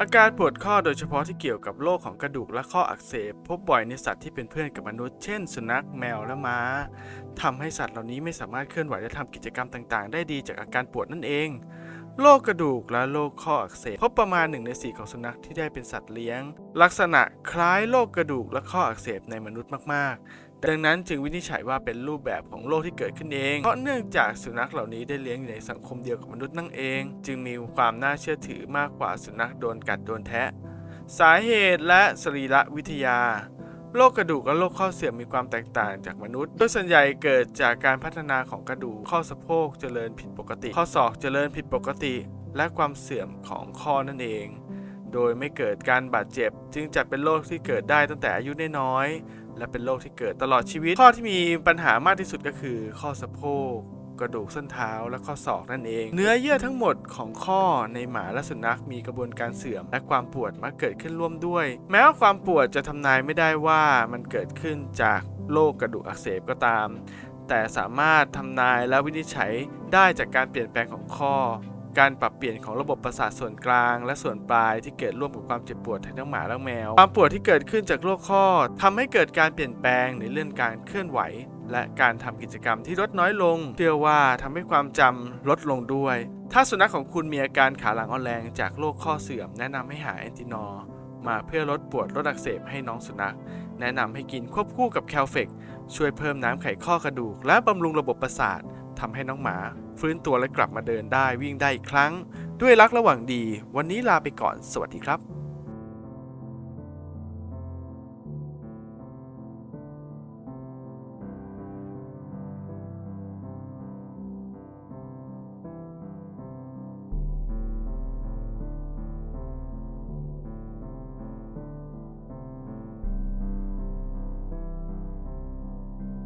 อาการปวดข้อโดยเฉพาะที่เกี่ยวกับโรคของกระดูกและข้ออักเสบ พบบ่อยในสัตว์ที่เป็นเพื่อนกับมนุษย์ เช่น สุนัขแมวและม้าทำให้สัตว์เหล่านี้ไม่สามารถเคลื่อนไหวและทำกิจกรรมต่างๆ ได้ดีจากอาการปวดนั่นเองโรคกระดูกและโรคข้ออักเสบพบประมาณ1ใน4ของสุนัขที่ได้เป็นสัตว์เลี้ยง ลักษณะคล้ายโรคกระดูกและข้ออักเสบในมนุษย์มากๆ ดังนั้นจึงวินิจฉัยว่าเป็นรูปแบบของโรคที่เกิดขึ้นเอง เพราะเนื่องจากสุนัขเหล่านี้ได้เลี้ยงอยู่ในสังคมเดียวกับมนุษย์นั่นเอง จึงมีความน่าเชื่อถือมากกว่าสุนัขโดนกัดโดนแทะ สาเหตุและสรีระวิทยาโรคกระดูกและโรคข้อเสื่อมมีความแตกต่างจากมนุษย์ โดยส่วนใหญ่เกิดจากการพัฒนาของกระดูก ข้อสะโพกเจริญผิดปกติ ข้อศอกเจริญผิดปกติ และความเสื่อมของข้อนั่นเอง โดยไม่เกิดการบาดเจ็บ จึงจัดเป็นโรคที่เกิดได้ตั้งแต่อายุน้อย และเป็นโรคที่เกิดตลอดชีวิต ข้อที่มีปัญหามากที่สุดก็คือ ข้อสะโพกกระดูกส้นเท้าและข้อศอกนั่นเอง เนื้อเยื่อทั้งหมดของข้อในหมาและสุนัขมีกระบวนการเสื่อม และความปวดมักเกิดขึ้นร่วมด้วย แม้ว่าความปวดจะทำนายไม่ได้ว่ามันเกิดขึ้นจากโรคกระดูกอักเสบก็ตาม แต่สามารถทำนายและวินิจฉัยได้จากการเปลี่ยนแปลงของข้อ การปรับเปลี่ยนของระบบประสาทส่วนกลาง และส่วนปลายที่เกิดร่วมกับความเจ็บปวดทั้งน้องหมาและแมว ความปวดที่เกิดขึ้นจากโรคข้อทำให้เกิดการเปลี่ยนแปลงในเรื่องการเคลื่อนไหว และการทำกิจกรรมที่ลดน้อยลงเชื่อว่าทำให้ความจำลดลงด้วย ถ้าสุนัขของคุณมีอาการขาหลังอ่อนแรงจากโรคข้อเสื่อม แนะนำให้หาแอนตินอร์มาเพื่อลดปวดลดอักเสบให้น้องสุนัข แนะนำให้กินควบคู่กับแคลเฟกช่วยเพิ่มน้ำไขข้อกระดูก และบำรุงระบบประสาท ทำให้น้องหมาฟื้นตัวและกลับมาเดินได้วิ่งได้อีกครั้ง ด้วยรักระหว่างดี วันนี้ลาไปก่อนสวัสดีครับ